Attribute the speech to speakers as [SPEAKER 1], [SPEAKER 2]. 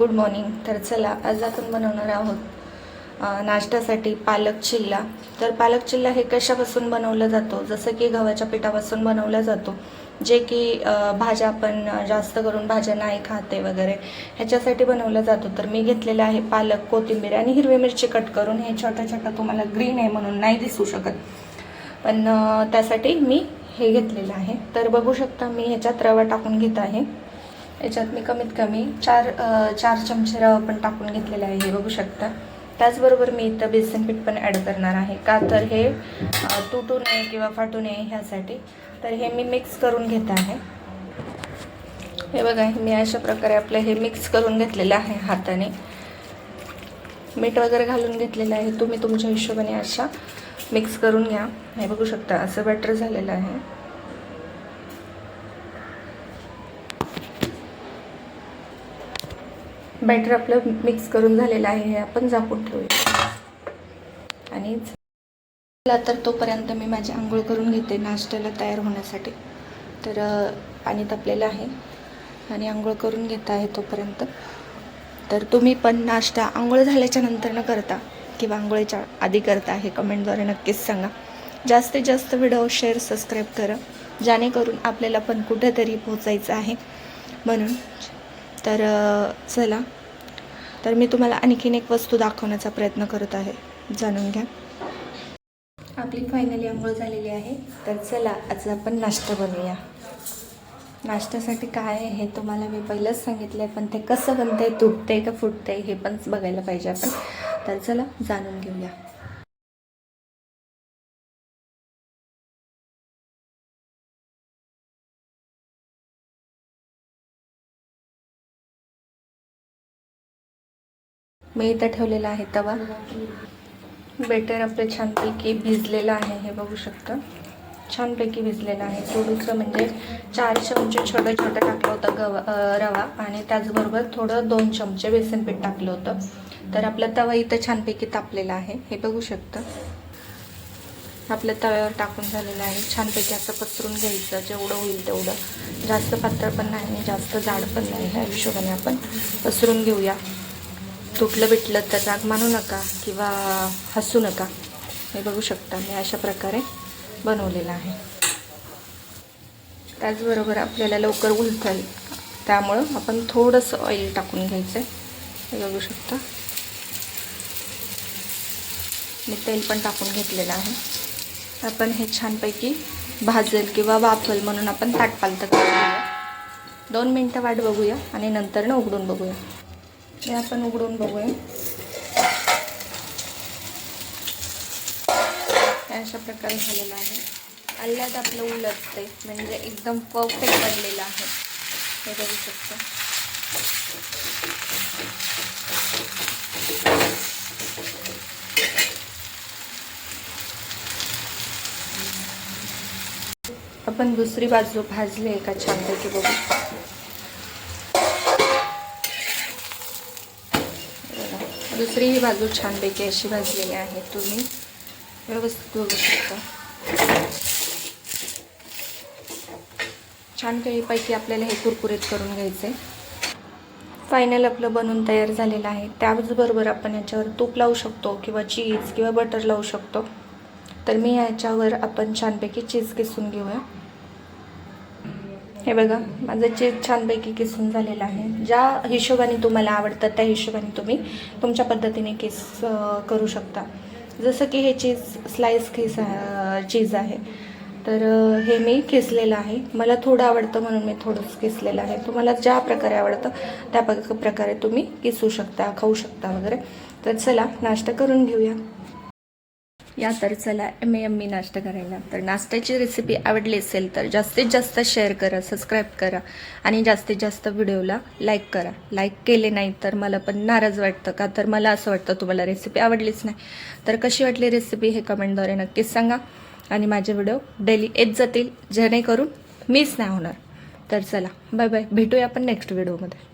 [SPEAKER 1] Good morning. तर चला आज आपण बनवणार आहोत नाश्त्यासाठी पालक चिल्ला. तर पालक चिल्ला हे कशापासून बनवला जातो? जसं की गव्हाच्या पिठापासून बनवला जातो जे की भाज्या आपण जास्त करून भाज्या नाही खाते वगैरे ह्याच्यासाठी बनवला जातो. तर मी घेतलेला आहे पालक कोथिंबीर आणि हिरवी मिरची कट करून. हे छोटं छोटं तुम्हाला ग्रीन आहे म्हणून नाही दिसू शकत. पण त्यासाठी मी हे घेतलेलं आहे. तर बघू शकता मी ह्याच्यात रवा टाकून घेत आहे. याच्यात मी कमीत कमी चार चार चमचे रवा पण टाकून घेतलेले आहे हे बघू शकता. त्याचबरोबर मी इथं बेसन पीठ पण ॲड करणार आहे. का तर हे तुटू नये किंवा फाटू नये ह्यासाठी. तर हे मी मिक्स करून घेत आहे. हे बघा मी अशा प्रकारे आपलं हे मिक्स करून घेतलेलं आहे हाताने. मीठ वगैरे घालून घेतलेलं आहे तुम्ही तुमच्या हिशोबाने अशा मिक्स करून घ्या. हे बघू शकता असं बॅटर झालेलं आहे. बॅटर आपलं मिक्स करून झालेलं आहे हे आपण झाकून ठेवूया. आणि चला तर तोपर्यंत मी माझी आंघोळ करून घेते नाश्त्याला तयार होण्यासाठी. तर पाणी तापलेलं आहे आणि आंघोळ करून घेत आहे तोपर्यंत. तर तुम्ही पण नाश्ता आंघोळ झाल्याच्यानंतर न करता किंवा आंघोळीच्या आधी करता हे कमेंटद्वारे नक्कीच सांगा. जास्तीत जास्त व्हिडिओ शेअर सबस्क्राईब करा. जेणेकरून आपल्याला पण कुठेतरी पोचायचं आहे. म्हणून तर चला. तर मी तुम्हाला आणखीन एक वस्तू दाखवण्याचा प्रयत्न करत आहे. जाणून घ्या. आपली फायनली आंघोळ झालेली आहे. तर चला आज आपण नाश्ता बनवूया. नाश्त्यासाठी काय आहे हे तुम्हाला मी पहिलंच सांगितलं आहे पण ते कसं बनतंय तुटतंय का फुटतंय हे पण बघायला पाहिजे आपण. तर चला जाणून घेऊया. मी इथं ठेवलेला आहे तवा. बेटर आपलं छानपैकी भिजलेलं आहे हे बघू शकता. छानपैकी भिजलेलं आहे. थोडंसं म्हणजे चार चमचे छोटं छोटं टाकलं होतं गवा रवा आणि त्याचबरोबर थोडं दोन चमचे बेसन पीठ टाकलं होतं. तर आपला तवा इथं छानपैकी तापलेला आहे. हे बघू शकता. आपल्या तव्यावर टाकून झालेलं आहे. छानपैकी असं पसरून घ्यायचं. जेवढं होईल तेवढं. जास्त पातळ पण नाही आणि जास्त जाड पण नाही. ह्या हिशोबाने आपण पसरून घेऊया. तुटलं बिटलं तर राग मानू नका किंवा हसू नका. हे बघू शकता मी अशा प्रकारे बनवलेलं आहे. त्याचबरोबर आपल्याला लवकर उलथल. त्यामुळं आपण थोडंसं ऑइल टाकून घ्यायचं आहे हे बघू शकता. मी तेल पण टाकून घेतलेलं आहे. आपण हे छानपैकी भाजेल किंवा वाफल म्हणून आपण ताटपालतं करून दोन मिनटं वाट बघूया आणि नंतरनं उघडून बघूया. हे आपण उघडून बघूया. अशा प्रकारे झालेला आहे. आल्यात आपलं उलटते म्हणजे एकदम परफेक्ट बनलेलं आहे. हे बघू शकतो. आपण दुसरी बाजू भाजली आहे का छानपैकी बघू. दुसरीही दुसरी ही बाजू छानपैकी अशी भाजलेली आहे तुम्ही. व्यवस्थित बघू शकता. छान काही पैकी आपल्याला हे कुरकुरीत करून घ्यायचे. फायनल आपलं बनून तयार झालेलं आहे. त्याचबरोबर आपण याच्यावर तूप लावू शकतो किंवा चीज किंवा बटर लावू शकतो. तर मी याच्यावर आपण छानपैकी चीज किसून घेऊया. हे बघा माझं चीज छानपैकी किसून झालेलं आहे. ज्या हिशोबाने तुम्हाला आवडतं त्या हिशोबाने तुम्ही तुमच्या पद्धतीने केस करू शकता. जसं की हे चीज स्लाइस केस चीज आहे. तर हे मी किसलेलं आहे. मला थोडं आवडतं म्हणून मी थोडंच किसलेलं आहे. तुम्हाला ज्या प्रकारे आवडतं त्या प्रकारे तुम्ही किसू शकता खाऊ शकता वगैरे. तर चला नाश्ता करून घेऊया. या तर चला एम एम मी नाश्ता करायला. तर नाश्त्याची रेसिपी आवडली असेल तर जास्तीत जास्त शेअर करा सबस्क्राईब करा आणि जास्तीत जास्त व्हिडिओला लाईक करा. लाईक केले नाही तर मला पण नाराज वाटतं का? तर मला असं वाटतं तुम्हाला रेसिपी आवडलीच नाही. तर कशी वाटली रेसिपी हे कमेंटद्वारे नक्कीच सांगा आणि माझे व्हिडिओ डेली येत जातील. जेणेकरून मिस नाही होणार. तर चला बाय बाय भेटूया आपण नेक्स्ट व्हिडिओमध्ये